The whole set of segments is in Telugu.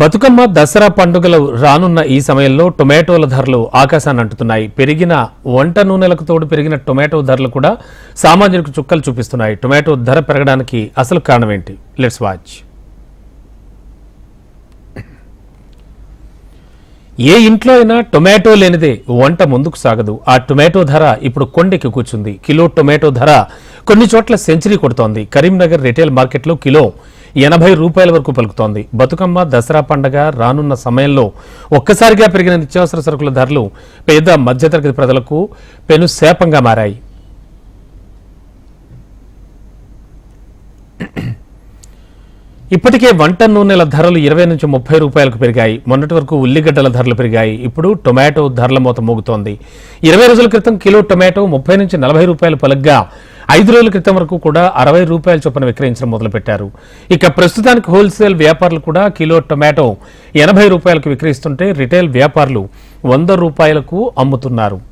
బతుకమ్మ దసరా పండుగలు రానున్న ఈ సమయంలో టొమాటోల ధరలు ఆకాశాన్ని అంటుతున్నాయి. పెరిగిన వంట నూనెలకు తోడు పెరిగిన టొమాటో ధరలు కూడా సామాన్యులకు చుక్కలు చూపిస్తున్నాయి. టొమాటో ధర పెరగడానికి అసలు కారణం ఏంటి లెట్స్ వాచ్. ఏ ఇంట్లో అయినా టొమాటో లేనిదే వంట ముందుకు సాగదు. ఆ టొమాటో ధర ఇప్పుడు కొండెక్కి కూర్చుంది. కిలో టొమాటో ధర కొన్ని చోట్ల సెంచరీ కొడుతోంది. కరీంనగర్ రిటైల్ మార్కెట్లో కిలో ఎనభై రూపాయల వరకు పలుకుతోంది. బతుకమ్మ దసరా పండగ రానున్న సమయంలో ఒక్కసారిగా పెరిగిన నిత్యావసర సరుకుల ధరలు పేద మధ్యతరగతి ప్రజలకు పెను శాపంగా మారాయి. ఇప్పటికే వంట నూనెల ధరలు ఇరవై నుంచి ముప్పై రూపాయలకు పెరిగాయి. మొన్నటి వరకు ఉల్లిగడ్డల ధరలు పెరిగాయి. ఇప్పుడు టొమాటో ధరల మూత మోగుతోంది. ఇరవై రోజుల క్రితం కిలో టొమాటో ముప్పై నుంచి నలభై రూపాయలు పలగ్గా. ఐదు రోజుల క్రితం వరకు కూడా అరవై రూపాయల చొప్పున విక్రయించడం మొదలుపెట్టారు. ఇక ప్రస్తుతానికి హోల్సేల్ వ్యాపారులు కూడా కిలో టొమాటో ఎనభై రూపాయలకు విక్రయిస్తుంటే రిటైల్ వ్యాపారులు వంద రూపాయలకు అమ్ముతున్నారు.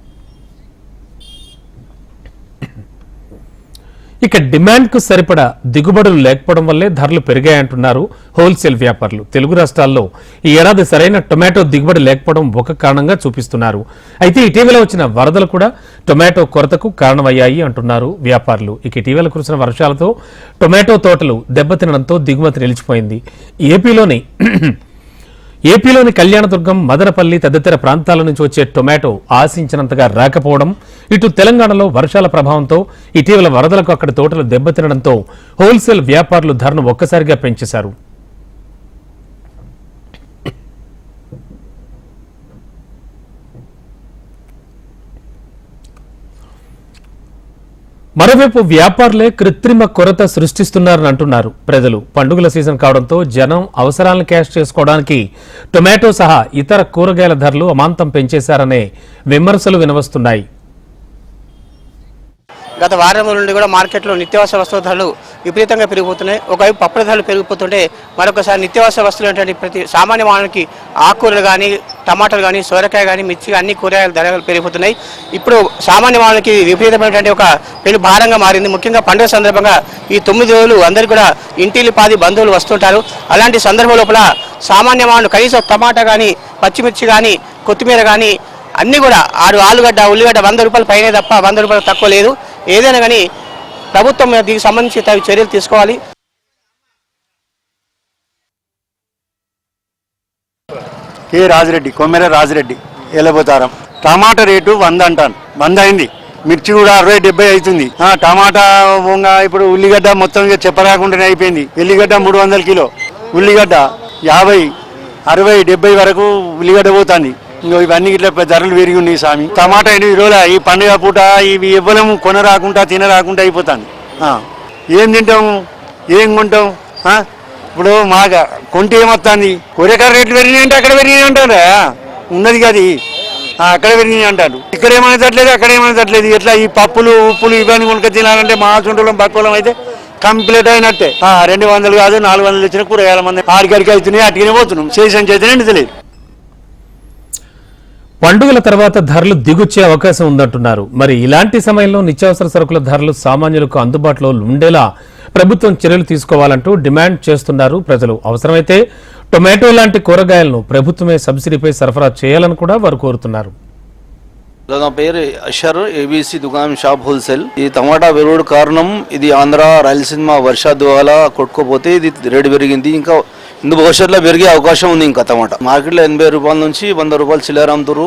ఇక డిమాండ్కు సరిపడా దిగుబడులు లేకపోవడం వల్లే ధరలు పెరిగాయంటున్నారు హోల్సేల్ వ్యాపారులు. తెలుగు రాష్ట్రాల్లో ఈ ఏడాది సరైన టొమాటో దిగుబడి లేకపోవడం ఒక కారణంగా చూపిస్తున్నారు. అయితే ఇటీవల వచ్చిన వరదలు కూడా టొమాటో కొరతకు కారణమయ్యాయి అంటున్నారు వ్యాపారులు. ఇక ఇటీవల కురిసిన వర్షాలతో టొమాటో తోటలు దెబ్బతినడంతో దిగుమతి నిలిచిపోయింది. ఏపీలోని ఏపీలోని కళ్యాణదుర్గం మదనపల్లి తదితర ప్రాంతాల నుంచి వచ్చే టొమాటో ఆశించినంతగా రాకపోవడం ఇటు తెలంగాణలో వర్షాల ప్రభావంతో ఇటీవల వరదలకు అక్కడి తోటలు దెబ్బతినడంతో హోల్సేల్ వ్యాపారులు ధరను ఒక్కసారిగా పెంచేశారు. మరోవైపు వ్యాపారులే కృత్రిమ కొరత సృష్టిస్తున్నారని అంటున్నారు ప్రజలు. పండుగల సీజన్ కావడంతో జనం అవసరాలను క్యాష్ చేసుకోవడానికి టొమాటో సహా ఇతర కూరగాయల ధరలు అమాంతం పెంచేశారనే విమర్శలు వినవస్తున్నాయి. గత వారం నుండి కూడా మార్కెట్లో నిత్యావసర వస్తువుల ధరలు విపరీతంగా పెరిగిపోతున్నాయి. ఒకవైపు పప్పుల ధరలు పెరిగిపోతుంటే మరొకసారి నిత్యావసర వస్తువులు ఏంటంటే ప్రతి సామాన్య మానవునికి ఆకుకూరలు కానీ టమాటాలు కానీ సోరకాయ కానీ మిర్చి అన్ని కూరగాయల ధరలు పెరిగిపోతున్నాయి. ఇప్పుడు సామాన్య మానవునికి విపరీతమైనటువంటి ఒక పెను భారంగా మారింది. ముఖ్యంగా పండుగ సందర్భంగా ఈ తొమ్మిది రోజులు అందరూ కూడా ఇంటిల్లి పాది బంధువులు వస్తుంటారు. అలాంటి సందర్భం లోపల సామాన్య మానవుడు కనీసం టమాటా కానీ పచ్చిమిర్చి కానీ కొత్తిమీర కానీ అన్నీ కూడా ఆరు ఆలుగడ్డ ఉల్లిగడ్డ వంద రూపాయలు పైనే తప్ప వంద రూపాయలు తక్కువ లేదు. ఏదైనా కానీ ప్రభుత్వం దీనికి సంబంధించి తగు చర్యలు తీసుకోవాలి. K Rajireddy Kommera Rajireddy Elabotharam tomato rate వంద అంటాను. వంద అయింది. మిర్చి కూడా అరవై డెబ్బై అవుతుంది. టమాటా వంగ ఇప్పుడు ఉల్లిగడ్డ మొత్తం చెప్పరాకుండానే అయిపోయింది. ఉల్లిగడ్డ మూడు వందల కిలో. ఉల్లిగడ్డ యాభై అరవై డెబ్బై వరకు ఉల్లిగడ్డ పోతుంది. ఇంకో ఇవన్నీ ఇట్లా ధరలు పెరిగి ఉన్నాయి స్వామి. టమాటా ఎనిమిది రోజుల ఈ పండుగ పూట ఇవి ఇవ్వలేము కొనరాకుండా తినరాకుండా అయిపోతాను ఏం తింటాము? ఏం కొంటాం? ఇప్పుడు మాగా కొంటే ఏమొస్తుంది కూరగాయల రేట్లు పెరిగినాయి అంటే అక్కడ పెరిగినాయి అంటారా? ఉన్నది కాదు. అక్కడ పెరిగినాయి అంటారు. ఇక్కడ ఏమనేటట్లేదు అక్కడ ఏమనేటట్లేదు ఎట్లా ఈ పప్పులు ఉప్పులు ఇవన్నీ కొనుక తినాలంటే మా చుంటూలం బక్కులం అయితే కంప్లీట్ అయినట్టే. రెండు వందలు కాదు నాలుగు వందలు ఇచ్చిన కూరగాయల మంది ఆడికాడికి అవుతున్నాయి అటుకనే పోతున్నాం. చేసిన చేతనే తెలియదు పండుగల తర్వాత ధరలు దిగుచ్చే అవకాశం ఉందంటున్నారు. మరి ఇలాంటి సమయంలో నిత్యావసర సరుకుల ధరలు సామాన్యులకు అందుబాటులో ఉండేలా ప్రభుత్వం చర్యలు తీసుకోవాలంటూ డిమాండ్ చేస్తున్నారు ప్రజలు. అవసరమైతే టొమాటో లాంటి కూరగాయలను ప్రభుత్వమే సబ్సిడీపై సరఫరా చేయాలని కూడా వారు కోరుతున్నారు. నా పేరు అషర్ ఏబీసీ దుకాణం షాప్ హోల్సేల్. ఈ టమాటా పెరుగుడు కారణం ఇది ఆంధ్ర రాయలసీమ వర్షా ద్వారా కొట్టుకోపోతే ఇది రేటు పెరిగింది. ఇంకా ఇందు భవిష్యత్తులో పెరిగే అవకాశం ఉంది ఇంకా టమాటా మార్కెట్లో ఎనభై రూపాయల నుంచి వంద రూపాయలు చిల్లర అమ్ముతారు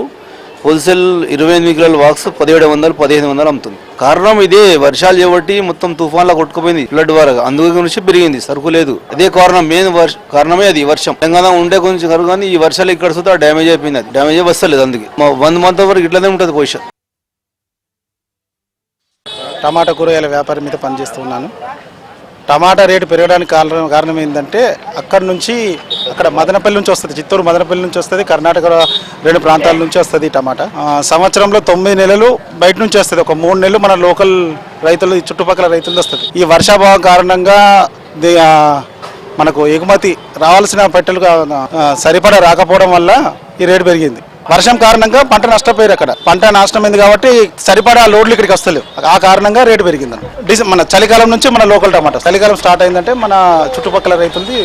హోల్సేల్ ఇరవై ఎనిమిది కిలోల బాక్స్ పదిహేడు వందలు పదిహేను వందలు అమ్ముతుంది. కారణం ఇదే వర్షాలు చేపట్టి మొత్తం తుఫాన్లా కొట్టుకుపోయింది ఫ్లడ్ వరకు. అందు గురించి పెరిగింది సరుకు లేదు. అదే కారణం మెయిన్ కారణమే అది వర్షం. తెలంగాణ ఉండే కొంచెం సరుకు కానీ ఈ వర్షాలు ఇక్కడ చూస్తే డ్యామేజ్ అయిపోయింది అది. డ్యామేజ్ వస్తలేదు అందుకే. మా వన్ మంత్ వరకు ఇట్లనే ఉంటుంది పొజిషన్ టమాటా కూరగాయల వ్యాపారం మీద పనిచేస్తున్నాను టమాటా రేటు పెరగడానికి కారణం కారణం ఏంటంటే అక్కడ నుంచి అక్కడ మదనపల్లి నుంచి వస్తుంది చిత్తూరు మదనపల్లి నుంచి వస్తుంది కర్ణాటక రెండు ప్రాంతాల నుంచి వస్తుంది ఈ టమాటా. సంవత్సరంలో తొమ్మిది నెలలు బయట నుంచి వస్తుంది. ఒక మూడు నెలలు మన లోకల్ రైతులు చుట్టుపక్కల రైతులు వస్తుంది. ఈ వర్షాభావం కారణంగా మనకు ఎగుమతి రావాల్సిన పెట్టెలు సరిపడా రాకపోవడం వల్ల ఈ రేటు పెరిగింది. వర్షం కారణంగా పంట నష్టపోయారు అక్కడ. పంట నాశనమైంది కాబట్టి సరిపడా లోడ్లు ఇక్కడికి వస్తలేవు. ఆ కారణంగా రేటు పెరిగింది. డిసెం మన చలికాలం నుంచి మన లోకల్ టమాటా. చలికాలం స్టార్ట్ అయిందంటే మన చుట్టుపక్కల రైతులది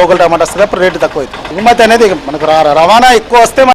లోకల్ టమాటా వస్తుంది అప్పుడు రేటు తక్కువ అవుతుంది ఎగుమతి అనేది మనకు రవాణా ఎక్కువ వస్తే